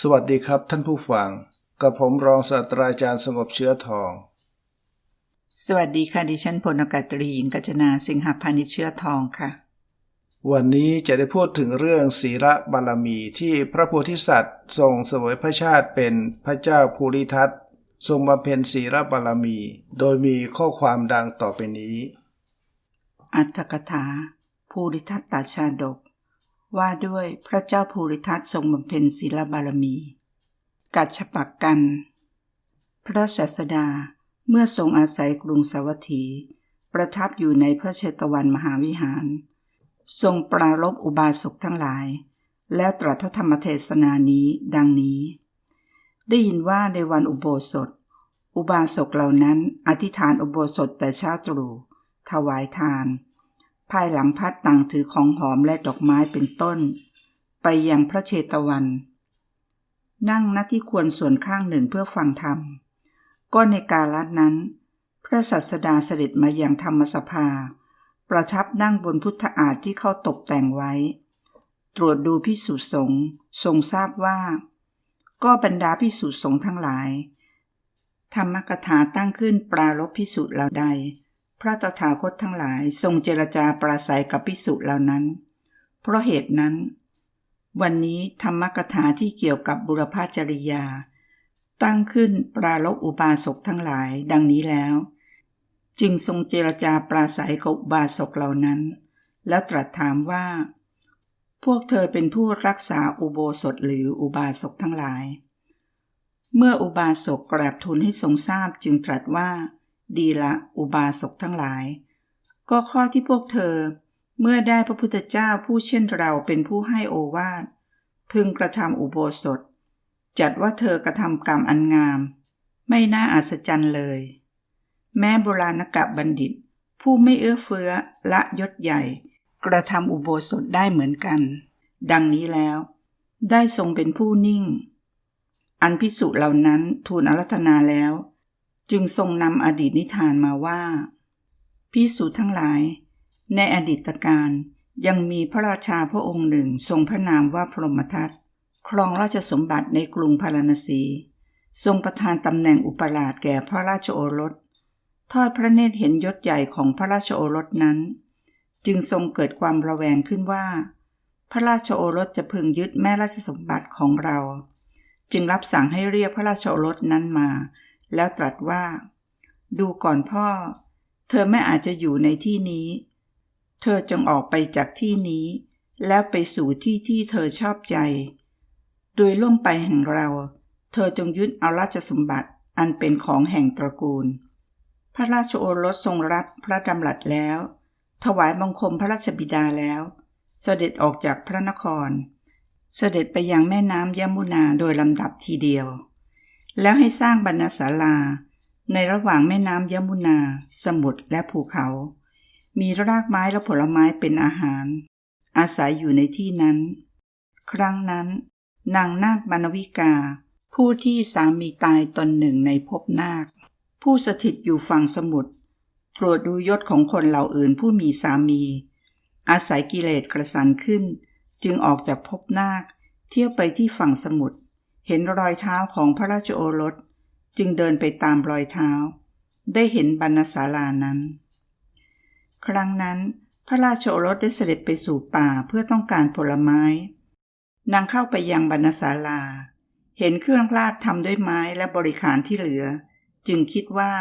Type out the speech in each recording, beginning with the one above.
สวัสดีครับท่านผู้ฟัง กับผมรองศาสตราจารย์สงบเชื้อทอง สวัสดีค่ะดิฉันพลอากาศตรีหญิงกัญจนาสิงหพานิชเชื้อทองค่ะ วันนี้จะได้พูดถึงเรื่องศีระบารมีที่พระโพธิสัตว์ ทรงเสวยพระชาติเป็นพระเจ้าภูริทัตทรงบำเพ็ญศีระบารมี โดยมีข้อความดังต่อไปนี้ อัตถกถาภูริทัตตาชาดก ว่าด้วยพระเจ้าภูริทัตทรงบำเพ็ญศีลบารมี กัจฉปักกัน พระศาสดาเมื่อทรงอาศัยกรุงสาวัตถี ประทับอยู่ในพระเชตวันมหาวิหาร ทรงปรารบอุบาสกทั้งหลาย แล้วตรัสพระธรรมเทศนานี้ดังนี้ ได้ยินว่าในวันอุโบสถ อุบาสกเหล่านั้นอธิษฐานอุโบสถแต่เช้าตรู่ถวายทาน ภายหลังพัดต่างถือของหอมและดอกไม้เป็นต้น ไปยังพระเชตวัน นั่งณที่ควรส่วนข้างหนึ่งเพื่อฟังธรรม ก็ในกาลนั้น พระสัสดาเสด็จมาอย่างธรรมสภา ประทับนั่งบนพุทธอาฏที่เขาตกแต่งไว้ ตรวจดูพิสุสงฆ์ทรงทราบว่า ก็บรรดาพิสุสงฆ์ทั้งหลาย ธรรมกถาตั้งขึ้นปรารบพิสุเหล่าใด พระตถาคตทั้งหลายทรงเจรจาปราศัยกับพิสุเหล่านั้น เพราะเหตุนั้น วันนี้ธรรมกถาที่เกี่ยวกับบุรพาจริยา ตั้งขึ้นปรารบอุบาสกทั้งหลายดังนี้แล้ว จึงทรงเจรจาปราศัยกับอุบาสกเหล่านั้น แล้วตรัสถามว่า พวกเธอเป็นผู้รักษาอุโบสถหรืออุบาสกทั้งหลาย เมื่ออุบาสกกราบทูลให้ทรงทราบจึงตรัสว่า ดีละอุบาสกทั้งหลาย ก็ข้อที่พวกเธอ เมื่อได้พระพุทธเจ้าผู้เช่นเราเป็นผู้ให้โอวาท พึงกระทำอุโบสถ จัดว่าเธอกระทำกรรมอันงาม ไม่น่าอัศจรรย์เลย แม้โบราณกะบัณฑิต ผู้ไม่เอื้อเฟื้อละยศใหญ่ กระทำอุโบสถได้เหมือนกัน ดังนี้แล้ว ได้ทรงเป็นผู้นิ่ง อันพิสุเหล่านั้นทูลอารัธนาแล้ว จึงทรงนำอดีตนิทานมาว่าพิสุทั้งหลาย ในอดีตการยังมีพระราชาพระองค์หนึ่งทรงพระนามว่าพรหมทัตครองราชสมบัติในกรุงพาราณสี ทรงประทานตำแหน่งอุปราชแก่พระราชโอรส ทอดพระเนตรเห็นยศใหญ่ของพระราชโอรสนั้น จึงทรงเกิดความระแวงขึ้นว่า พระราชโอรสจะพึงยึดแม่ราชสมบัติของเรา จึงรับสั่งให้เรียกพระราชโอรสนั้นมา แล้วตรัสว่า ดูก่อนพ่อ เธอไม่อาจจะอยู่ในที่นี้ เธอจงออกไปจากที่นี้ แล้วไปสู่ที่ที่เธอชอบใจ โดยล่วงไปแห่งเรา เธอจงยึดเอาราชสมบัติอันเป็นของแห่งตระกูล พระราชโอรสทรงรับพระดำรัสแล้ว ถวายบังคมพระราชบิดาแล้ว เสด็จออกจากพระนคร เสด็จไปยังแม่น้ำยมุนาโดยลำดับทีเดียว แล้วให้สร้างบรรณศาลา ในระหว่างแม่น้ำยมุนา สมุทรและภูเขา มีรากไม้และผลไม้เป็นอาหาร อาศัยอยู่ในที่นั้น ครั้งนั้น นางนาคบรรวิกา ผู้ที่สามีตายตนหนึ่งในภพนาค ผู้สถิตอยู่ฝั่งสมุทรตรวจดูยศของคนเหล่าอื่นผู้มีสามี อาศัยกิเลสกระสันขึ้น จึงออกจากภพนาค เที่ยวไปที่ฝั่งสมุทร เห็นรอยเท้าของพระราชโอรส จึงเดินไปตามรอยเท้า ได้เห็นบรรณศาลานั้น ครั้งนั้น พระราชโอรสได้เสด็จไปสู่ป่าเพื่อต้องการผลไม้ นางเข้าไปยังบรรณศาลา เห็นเครื่องราชทำด้วยไม้และบริขารที่เหลือ จึงคิดว่า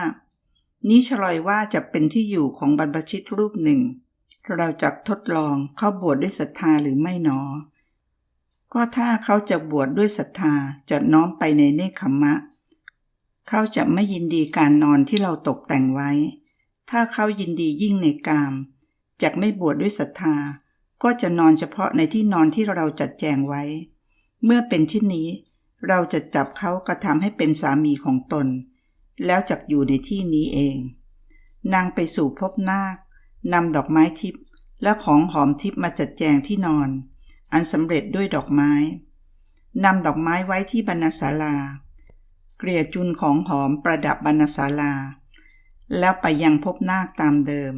นี้ฉลอยว่าจะเป็นที่อยู่ของบรรพชิตรูปหนึ่ง เราจะทดลองเข้าบวชดด้วยศรัทธาหรือไม่หนอ ก็ถ้าเขาจะบวชดด้วยศรัทธาจะน้อมไปในเนคขมมะ เขาจะไม่ยินดีการนอนที่เราตกแต่งไว้ ถ้าเขายินดียิ่งในกามจะไม่บวชดด้วยศรัทธา ก็จะนอนเฉพาะในที่นอนที่เราจัดแจงไว้ เมื่อเป็นเช่นนี้ เราจะจับเขากระทำให้เป็นสามีของตน แล้วจักอยู่ในที่นี้เอง นางไปสู่พบนาคนำดอกไม้ทิพย์และของหอมทิพย์มาจัดแจงที่นอน อันสำเร็จด้วยดอกไม้นำดอกไม้ไว้ที่บรรณศาลา เกลี่ยจุนของหอมประดับบรรณศาลา แล้วไปยังพบนาคตามเดิม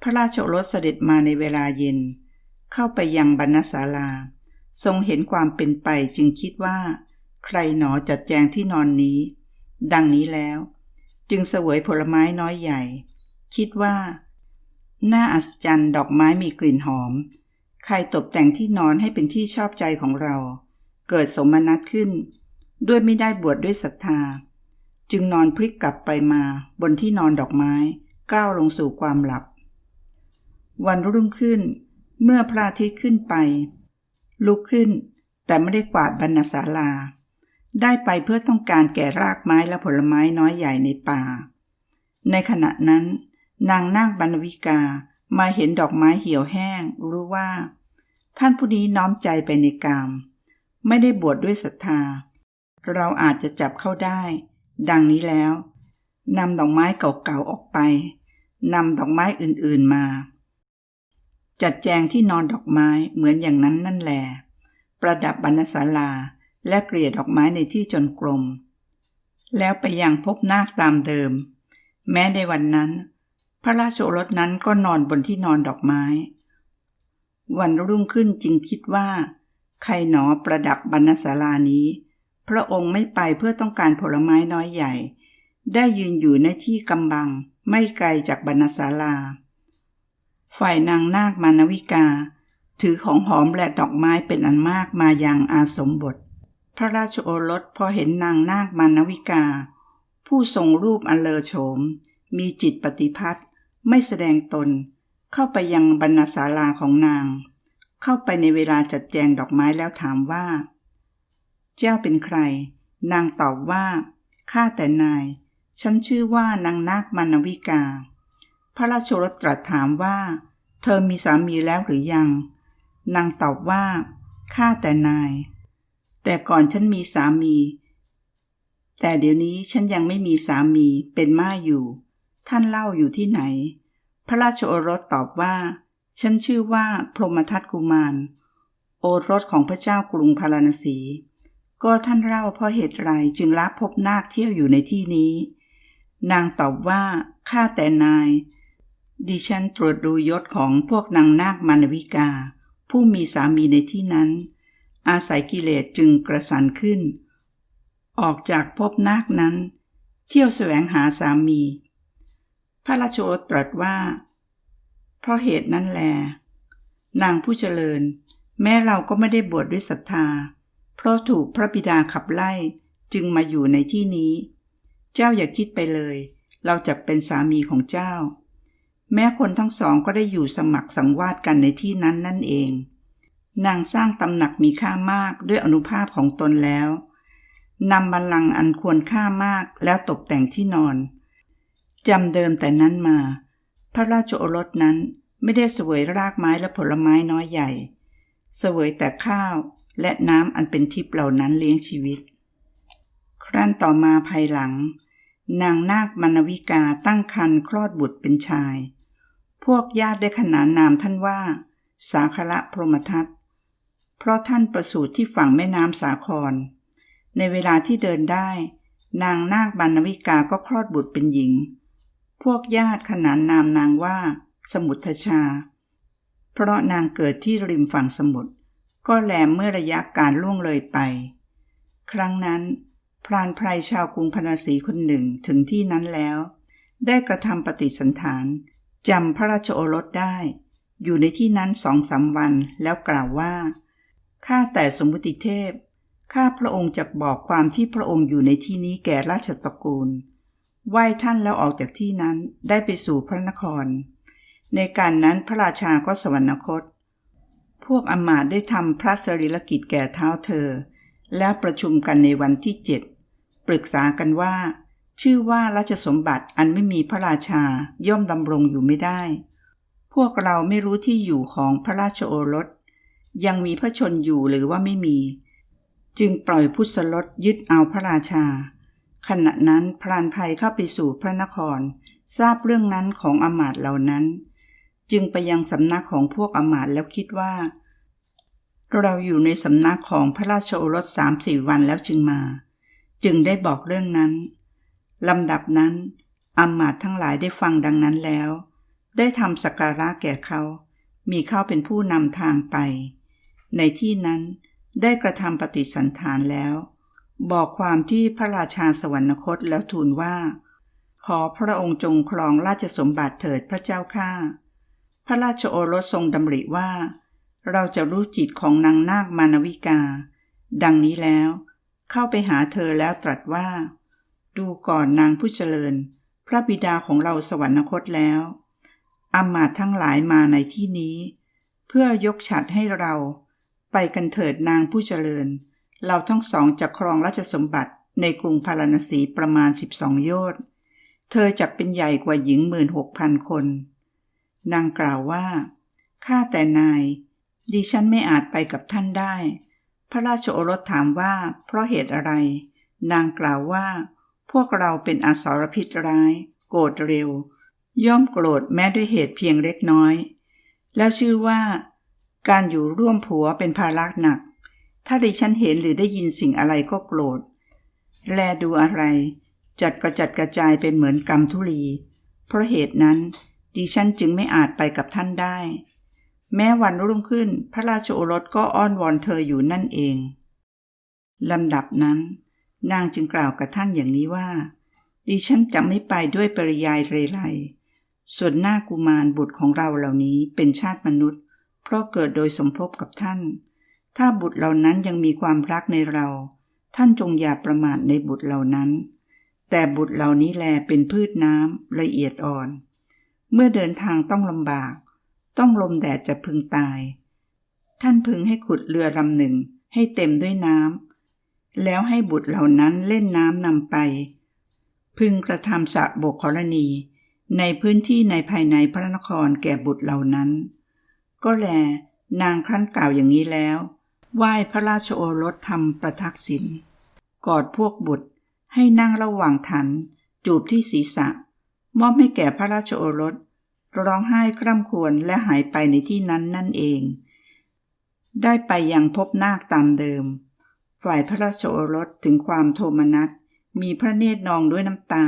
พระราชโอรสเสด็จมาในเวลาเย็น เข้าไปยังบรรณศาลา ทรงเห็นความเป็นไปจึงคิดว่า ใครหนอจัดแจงที่นอนนี้ ดังนี้แล้ว จึงเสวยผลไม้น้อยใหญ่ คิดว่า น่าอัศจรรย์ดอกไม้มีกลิ่นหอม ใครตกแต่งที่นอนให้เป็นที่ชอบใจของเรา เกิดสมนัตขึ้น ด้วยไม่ได้บวชดด้วยศรัทธา จึงนอนพลิกกลับไปมาบนที่นอนดอกไม้ก้าวลงสู่ความหลับ วันรุ่งขึ้น เมื่อพระอาทิตย์ขึ้นไป ลุกขึ้น แต่ไม่ได้กวาดบรรณศาลา ได้ไปเพื่อต้องการแก่รากไม้และผลไม้น้อยใหญ่ในป่า ในขณะนั้น นางนาคบรรวิกา มาเห็นดอกไม้เหี่ยวแห้ง รู้ว่า ท่านผู้นี้น้อมใจไปในกาม ไม่ได้บวชดด้วยศรัทธา เราอาจจะจับเข้าได้ ดังนี้แล้วนำดอกไม้เก่าๆออกไปนำดอกไม้อื่นๆมา จัดแจงที่นอนดอกไม้เหมือนอย่างนั้นนั่นแหลประดับบรรณศาลาและเกลี่ยดอกไม้ในที่จนกลม แล้วไปยังพบนาคตามเดิม แม้ในวันนั้น พระราชโอรสนั้นก็นอนบนที่นอนดอกไม้ วันรุ่งขึ้นจึงคิดว่า ใครหนอประดับบรรณศาลานี้ พระองค์ไม่ไปเพื่อต้องการผลไม้น้อยใหญ่ ได้ยืนอยู่ในที่กำบัง ไม่ไกลจากบรรณศาลา ฝ่ายนางนาคมานวิกา ถือของหอมและดอกไม้เป็นอันมากมายังอาสมบท พระราชโอรสพอเห็นนางนาคมานวิกา ผู้ทรงรูปอันเลอโฉมมีจิตปฏิพัทธ ไม่แสดงตน เข้าไปยังบรรณศาลาของนาง เข้าไปในเวลาจัดแจงดอกไม้แล้วถามว่า เจ้าเป็นใคร นางตอบว่า ข้าแต่นาย ฉันชื่อว่านางนาคมานวิกา พระราชโอรสตรัสถามว่า เธอมีสามีแล้วหรือยัง นางตอบว่า ข้าแต่นาย แต่ก่อนฉันมีสามี แต่เดี๋ยวนี้ฉันยังไม่มีสามีเป็นม่าอยู่ ท่านเล่าอยู่ที่ไหน พระราชโอรสตอบว่า ฉันชื่อว่าพรหมทัตกุมาร โอรสของพระเจ้ากรุงพาราณสี ก็ท่านเล่าเพราะเหตุไรจึงรับพบนาคเที่ยวอยู่ในที่นี้ นางตอบว่าข้าแต่นาย ดิฉันตรวจดูยศของพวกนางนาคมานวิกา ผู้มีสามีในที่นั้น อาศัยกิเลสจึงกระสันขึ้น ออกจากพบนาคนั้น เที่ยวแสวงหาสามี พระราชโอตรัสว่า เพราะเหตุนั้นแล นางผู้เจริญ แม้เราก็ไม่ได้บวชดด้วยศรัทธา เพราะถูกพระบิดาขับไล่จึงมาอยู่ในที่นี้ เจ้าอย่าคิดไปเลย เราจะเป็นสามีของเจ้า แม้คนทั้งสองก็ได้อยู่สมัครสังวาสกันในที่นั้นนั่นเอง นางสร้างตำหนักมีค่ามากด้วยอนุภาพของตนแล้วนำบัลลังก์อันควรค่ามากแล้วตกแต่งที่นอน จำเดิมแต่นั้นมา พระราชโอรสนั้นไม่ได้เสวยรากไม้และผลไม้น้อยใหญ่ เสวยแต่ข้าวและน้ำอันเป็นทิพย์เหล่านั้นเลี้ยงชีวิต ครั้นต่อมาภายหลัง นางนาคมนวิกาตั้งครรภ์คลอดบุตรเป็นชาย พวกญาติได้ขนานนามท่านว่า สาคละพรหมทัตเพราะท่านประสูติที่ฝั่งแม่น้ำสาคร ในเวลาที่เดินได้ นางนาคบรรณวิกาก็คลอดบุตรเป็นหญิง พวกญาติขนานนามนางว่า สมุทชา เพราะนางเกิดที่ริมฝั่งสมุทรก็แลมเมื่อระยะการล่วงเลยไป ครั้งนั้นพรานไพรชาวกรุงพนาสีคนหนึ่งถึงที่นั้นแล้ว ได้กระทำปฏิสันฐานจำพระราชโอรสได้ อยู่ในที่นั้นสองสาวันแล้วกล่าวว่าข้าแต่สมมุติเทพข้าพระองค์จะบอกความที่พระองค์อยู่ในที่นี้แก่ราชสกุล ไหว้ท่านแล้วออกจากที่นั้นได้ไปสู่พระนคร ในการนั้นพระราชาก็สวรรคต พวกอมาตได้ทำพระสรีรกิจแก่เท้าเธอ แล้วประชุมกันในวันที่เจ็ดปรึกษากันว่า ชื่อว่าราชสมบัติอันไม่มีพระราชาย่อมดำรงอยู่ไม่ได้ พวกเราไม่รู้ที่อยู่ของพระราชโอรส ยังมีพระชนอยู่หรือว่าไม่มี จึงปล่อยพุทธลดยึดเอาพระราชา ขณะนั้นพรานภัยเข้าไปสู่พระนคร ทราบเรื่องนั้นของอมาตเหล่านั้น จึงไปยังสำนักของพวกอมาตแล้วคิดว่า เราอยู่ในสำนักของพระราชโอรสสามสี่วันแล้วจึงมา จึงได้บอกเรื่องนั้นลำดับนั้นอามาตทั้งหลายได้ฟังดังนั้นแล้ว ได้ทำสักการะแก่เขา มีเขาเป็นผู้นำทางไป ในที่นั้นได้กระทำปฏิสันฐานแล้ว บอกความที่พระราชาสวรรคตแล้วทูลว่า ขอพระองค์จงครองราชสมบัติเถิดพระเจ้าข้าพระราชโอรสทรงดำริว่า เราจะรู้จิตของนางนาคมานวิกา ดังนี้แล้ว เข้าไปหาเธอแล้วตรัสว่า ดูก่อนนางผู้เจริญ พระบิดาของเราสวรรคตแล้วอำมาตย์ทั้งหลายมาในที่นี้ เพื่อยกฉัดให้เรา ไปกันเถิดนางผู้เจริญเเราทั้งสองจะครองราชสมบัติในกรุงพาราณสีประมาณสิบสองโยชน์ เธอจักเป็นใหญ่กว่าหญิงหมื่นหกพันคน นางกล่าวว่า ข้าแต่นาย ดิฉันไม่อาจไปกับท่านได้ พระราชโอรสถามว่า เพราะเหตุอะไร นางกล่าวว่า พวกเราเป็นอสารพิษร้าย โกรธเร็ว ย่อมโกรธแม้ด้วยเหตุเพียงเล็กน้อย แล้วชื่อว่า การอยู่ร่วมผัวเป็นภาระหนัก ถ้าดิฉันเห็นหรือได้ยินสิ่งอะไรก็โกรธ แลดูอะไร จัดกระจัดกระจายไปเหมือนกรรมทุลี เพราะเหตุนั้น ดิฉันจึงไม่อาจไปกับท่านได้ แม้วันรุ่งขึ้นพระราชโอรสก็อ้อนวอนเธออยู่นั่นเองลำดับนั้น นางจึงกล่าวกับท่านอย่างนี้ว่า ดิฉันจะไม่ไปด้วยปริยายเรไรส่วนหน้ากุมารบุตรของเราเหล่านี้เป็นชาติมนุษย์ เพราะเกิดโดยสมภพกับท่าน ถ้าบุตรเหล่านั้นยังมีความรักในเรา ท่านจงอย่าประมาทในบุตรเหล่านั้น แต่บุตรเหล่านี้แลเป็นพืชน้ำละเอียดอ่อน เมื่อเดินทางต้องลำบาก ต้องลมแดดจะพึงตาย ท่านพึงให้ขุดเรือลำหนึ่งให้เต็มด้วยน้ำแล้วให้บุตรเหล่านั้นเล่นน้ำนำไป พึงกระทำสระบกกรณี ในพื้นที่ในภายในพระนครแก่บุตรเหล่านั้น ก็แลนางครั้นกล่าวอย่างนี้แล้ว ไหว้พระราชโอรสทำประทักษิณกอดพวกบุตรให้นั่งระหว่างฐานจูบที่ศีรษะ มอบให้แก่พระราชโอรส ร้องไห้คร่ำครวญและหายไปในที่นั้นนั่นเอง ได้ไปยังพบนาคตามเดิม ฝ่ายพระราชโอรสถึงความโทมนัส มีพระเนตรนองด้วยน้ำตา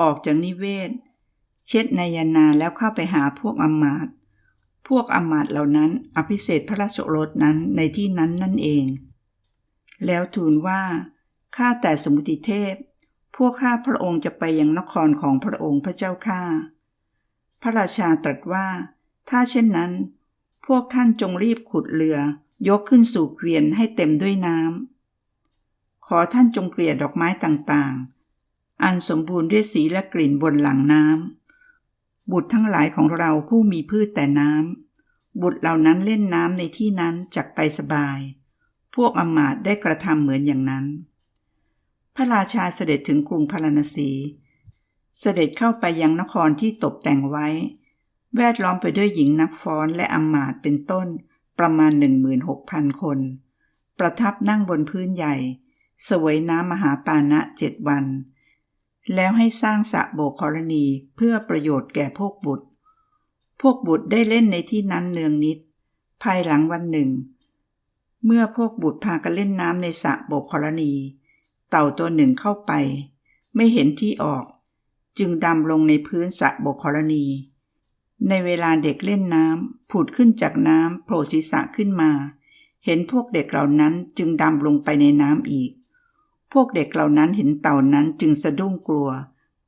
ออกจากนิเวศ เช็ดนายนาแล้วเข้าไปหาพวกอมาตย พวกอมาตเหล่านั้นอภิเษกพระราชโอรสนั้นในที่นั้นนั่นเอง แล้วทูลว่า ข้าแต่สมุติเทพ พวกข้าพระองค์จะไปยังนครของพระองค์พระเจ้าข้าพระราชาตรัสว่า ถ้าเช่นนั้น พวกท่านจงรีบขุดเรือ ยกขึ้นสู่เกวียนให้เต็มด้วยน้ำขอท่านจงเกลี่ยดอกไม้ต่างๆ อันสมบูรณ์ด้วยสีและกลิ่นบนหลังน้ำ บุตรทั้งหลายของเราผู้มีพืชแต่น้ำบุตรเหล่านั้นเล่นน้ำในที่นั้นจักไปสบาย พวกอมาตได้กระทำเหมือนอย่างนั้น พระราชาเสด็จถึงกรุงพาราณสี เสด็จเข้าไปยังนครที่ตกแต่งไว้ แวดล้อมไปด้วยหญิงนักฟ้อนและอมาตเป็นต้นประมาณ 16,000 คน ประทับนั่งบนพื้นใหญ่ สวยน้ำมหาปานะเจ็ดวัน แล้วให้สร้างสระโบกรณีเพื่อประโยชน์แก่พวกบุตร พวกบุตรได้เล่นในที่นั้นเนืองนิด ภายหลังวันหนึ่ง เมื่อพวกบุตรพากันเล่นน้ำในสระโบกรณี เต่าตัวหนึ่งเข้าไป ไม่เห็นที่ออก จึงดำลงในพื้นสระโบกรณี ในเวลาเด็กเล่นน้ำผุดขึ้นจากน้ำโผล่ศีรษะขึ้นมา เห็นพวกเด็กเหล่านั้นจึงดำลงไปในน้ำอีก พวกเด็กเหล่านั้นเห็นเต่านั้นจึงสะดุ้งกลัว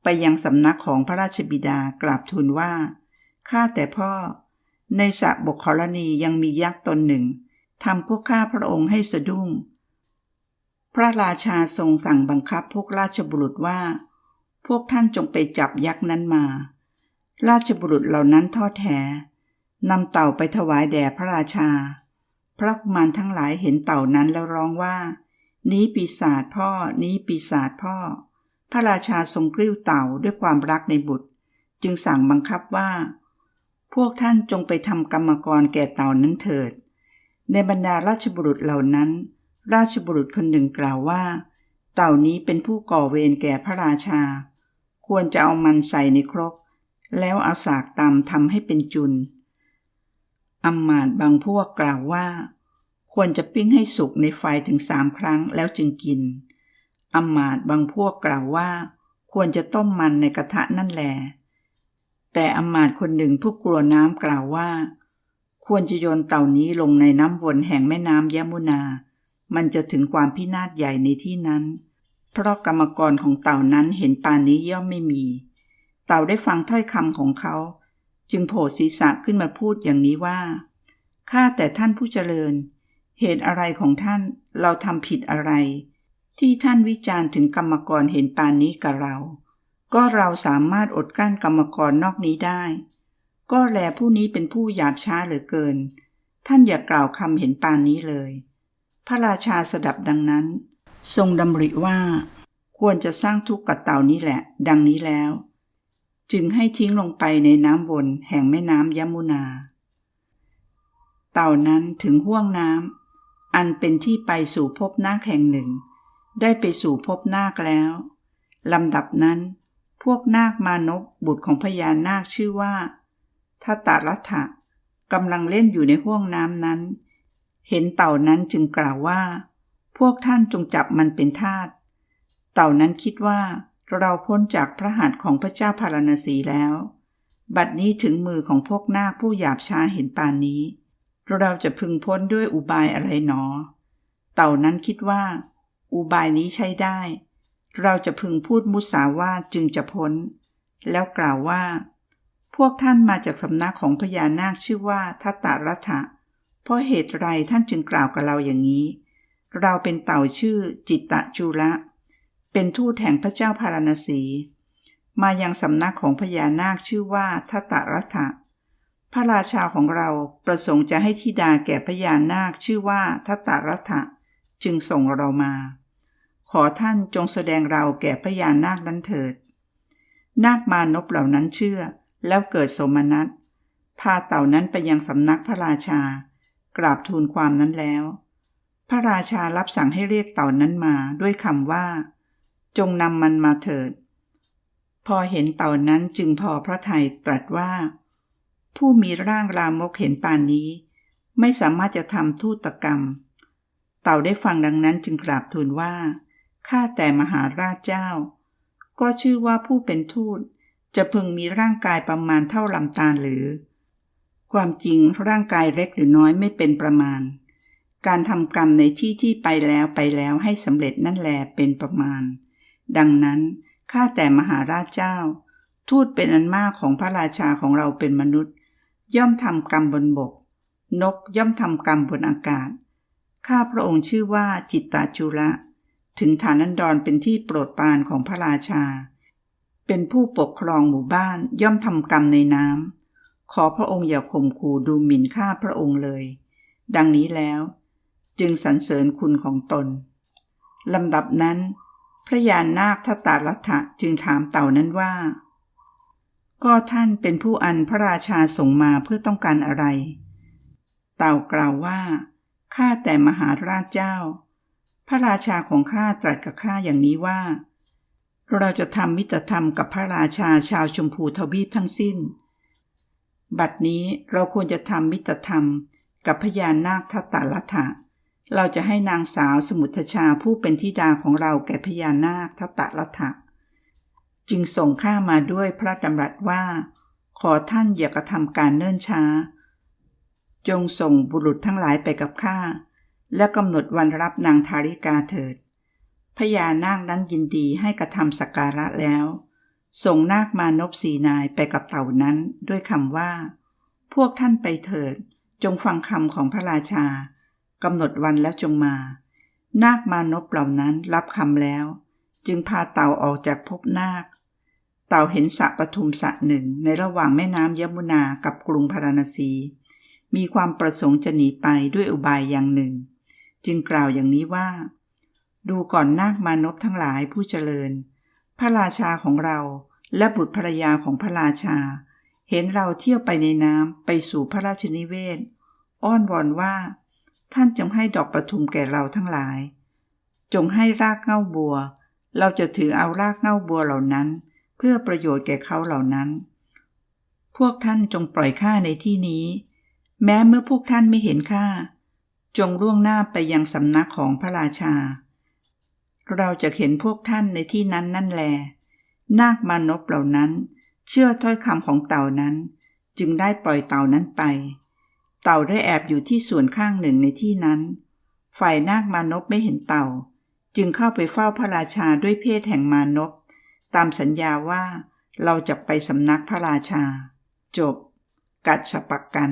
ไปยังสำนักของพระราชบิดากราบทูลว่า ข้าแต่พ่อ ในสระบกกรณียังมียักษ์ตนหนึ่งทำพวกข้าพระองค์ให้สะดุ้ง พระราชาทรงสั่งบังคับพวกราชบุรุษว่า พวกท่านจงไปจับยักษ์นั้นมา ราชบุรุษเหล่านั้นทอดแถนำเต่าไปถวายแด่พระราชา พระกุมารทั้งหลายเห็นเต่านั้นแล้วร้องว่า นี้ปีศาจพ่อ นี้ปีศาจพ่อ พระราชาทรงกริ้วเต่าด้วยความรักในบุตร จึงสั่งบังคับว่า พวกท่านจงไปทำกรรมกรแก่เต่านั้นเถิด ในบรรดาราชบุรุษเหล่านั้น ราชบุรุษคนหนึ่งกล่าวว่า เต่านี้เป็นผู้ก่อเวรแก่พระราชา ควรจะเอามันใส่ในครก แล้วเอาสากตำทำให้เป็นจุนอำมาตย์บางพวกกล่าวว่า ควรจะปิ้งให้สุกในไฟถึงสามครั้งแล้วจึงกินอมาตย์บางพวกกล่าวว่า ควรจะต้มมันในกระทะนั่นแหลแต่อมาตย์คนหนึ่งผู้กลัวน้ำกล่าวว่า ควรจะโยนเต่านี้ลงในน้ำวนแห่งแม่น้ำยมุนา มันจะถึงความพินาศใหญ่ในที่นั้น เพราะกรรมกรของเต่านั้นเห็นปานนี้ย่อมไม่มี เต่าได้ฟังถ้อยคำของเขา จึงโผล่ศีรษะขึ้นมาพูดอย่างนี้ว่าข้าแต่ท่านผู้เจริญเเหตุอะไรของท่านเราทำผิดอะไร ที่ท่านวิจารณ์ถึงกรรมกรเห็นปานนี้กับเรา ก็เราสามารถอดกั้นกรรมกรนอกนี้ได้ ก็แลผู้นี้เป็นผู้หยาบช้าเหลือเกิน ท่านอย่ากล่าวคำเห็นปานนี้เลย พระราชาสดับดังนั้น ทรงดำริว่า ควรจะสร้างทุกข์กับเต่านี้แหละ ดังนี้แล้ว จึงให้ทิ้งลงไปในน้ำวนแห่งแม่น้ำยมุนา เต่านั้นถึงห่วงน้ำ อันเป็นที่ไปสู่ภพนาคแห่งหนึ่ง ได้ไปสู่ภพนาคแล้วลำดับนั้น พวกนาคมานพบุตรของพญานาคชื่อว่าทัตตรัฐะกำลังเล่นอยู่ในห่วงน้ำนั้น เห็นเต่านั้นจึงกล่าวว่า พวกท่านจงจับมันเป็นทาสเต่านั้นคิดว่าเราพ้นจากพระหัตถ์ของพระเจ้าพารณสีแล้ว บัดนี้ถึงมือของพวกนาคผู้หยาบช้าเห็นปานนี้ เราจะพึงพ้นด้วยอุบายอะไรหนอ เต่านั้นคิดว่า อุบายนี้ใช้ได้ เราจะพึงพูดมุสาวาจึงจะพ้น แล้วกล่าวว่า พวกท่านมาจากสำนักของพญานาคชื่อว่าทัตตารัฐะเพราะเหตุไรท่านจึงกล่าวกับเราอย่างนี้ เราเป็นเต่าชื่อจิตตะจุระเป็นทูตแห่งพระเจ้าพาราณสี มายังสำนักของพญานาคชื่อว่าทัตตารัฐะ พระราชาของเราประสงค์จะให้ธิดาแก่พญานาคชื่อว่าทัตตารัฐะจึงส่งเรามา ขอท่านจงแสดงเราแก่พญานาคนั้นเถิด นาคมานพเหล่านั้นเชื่อ แล้วเกิดสมนัตพาเต่านั้นไปยังสำนักพระราชา กราบทูลความนั้นแล้ว พระราชารับสั่งให้เรียกเต่านั้นมาด้วยคำว่า จงนำมันมาเถิด พอเห็นเต่านั้นจึงพอพระทัยตรัสว่า ผู้มีร่างรามกเห็นปานนี้ ไม่สามารถจะทำทูตกรรม เต่าได้ฟังดังนั้นจึงกราบทูลว่าข้าแต่มหาราชเจ้า ก็ชื่อว่าผู้เป็นทูตจะพึงมีร่างกายประมาณเท่าลำตาลหรือ ความจริงร่างกายเล็กหรือน้อยไม่เป็นประมาณ การทำกรรมในที่ที่ไปแล้วไปแล้วให้สำเร็จนั่นแลเป็นประมาณ ดังนั้นข้าแต่มหาราชเจ้า ทูตเป็นอันมากของพระราชาของเราเป็นมนุษย์ ย่อมทำกรรมบนบก นกย่อมทำกรรมบนอากาศ ข้าพระองค์ชื่อว่าจิตตาจุระถึงฐานันดรเป็นที่โปรดปานของพระราชา เป็นผู้ปกครองหมู่บ้านย่อมทำกรรมในน้ำขอพระองค์อย่าข่มขู่ดูหมิ่นข้าพระองค์เลย ดังนี้แล้ว จึงสรรเสริญคุณของตนลำดับนั้น พระยานนาคทตตาลัทธะจึงถามเต่านั้นว่า ก็ท่านเป็นผู้อันพระราชาส่งมาเพื่อต้องการอะไร เต่ากล่าวว่า ข้าแต่มหาราชเจ้า พระราชาของข้าตรัสกับข้าอย่างนี้ว่า เราจะทำมิตรธรรมกับพระราชาชาวชมพูทวีปทั้งสิ้น บัดนี้เราควรจะทำมิตรธรรมกับพญานาคทัตตาลัทะเราจะให้นางสาวสมุทชาผู้เป็นธิดาของเราแก่พญานาคทัตตาลัทะ จึงส่งข้ามาด้วยพระดำรัสว่า ขอท่านอย่ากระทำการเนิ่นช้า จงส่งบุรุษทั้งหลายไปกับข้า และกำหนดวันรับนางทาริกาเถิดพญานาคนั้นยินดีให้กระทำสักการะแล้ว ส่งนาคมานพสีนายไปกับเต่านั้นด้วยคำว่า พวกท่านไปเถิด จงฟังคำของพระราชากำหนดวันแล้วจงมา นาคมานพเหล่านั้นรับคำแล้ว จึงพาเต่าออกจากภพนาค เต่าเห็นสระปทุมสระหนึ่งในระหว่างแม่น้ำยมุนากับกรุงพาราณสี มีความประสงค์จะหนีไปด้วยอุบายอย่างหนึ่ง จึงกล่าวอย่างนี้ว่า ดูก่อนนาคมานพทั้งหลายผู้เจริญ พระราชาของเราและบุตรภรรยาของพระราชา เห็นเราเที่ยวไปในน้ำไปสู่พระราชนิเวศ อ้อนวอนว่า ท่านจงให้ดอกปทุมแก่เราทั้งหลาย จงให้รากเง่าบัว เราจะถือเอารากเง่าบัวเหล่านั้น พื่อประโยชน์แก่เขาเหล่านั้น พวกท่านจงปล่อยข้าในที่นี้ แม้เมื่อพวกท่านไม่เห็นข้าจงล่วงหน้าไปยังสำนักของพระราชา เราจะเห็นพวกท่านในที่นั้นนั่นแล นาคมานพเหล่านั้น เชื่อถ้อยคำของเต่านั้น จึงได้ปล่อยเต่านั้นไป เต่าได้แอบอยู่ที่ส่วนข้างหนึ่งในที่นั้น ฝ่ายนาคมานพไม่เห็นเต่า จึงเข้าไปเฝ้าพระราชาด้วยเพศแห่งมานพ ตามสัญญาว่าเราจะไปสำนักพระราชา จบ กัจฉปักกัน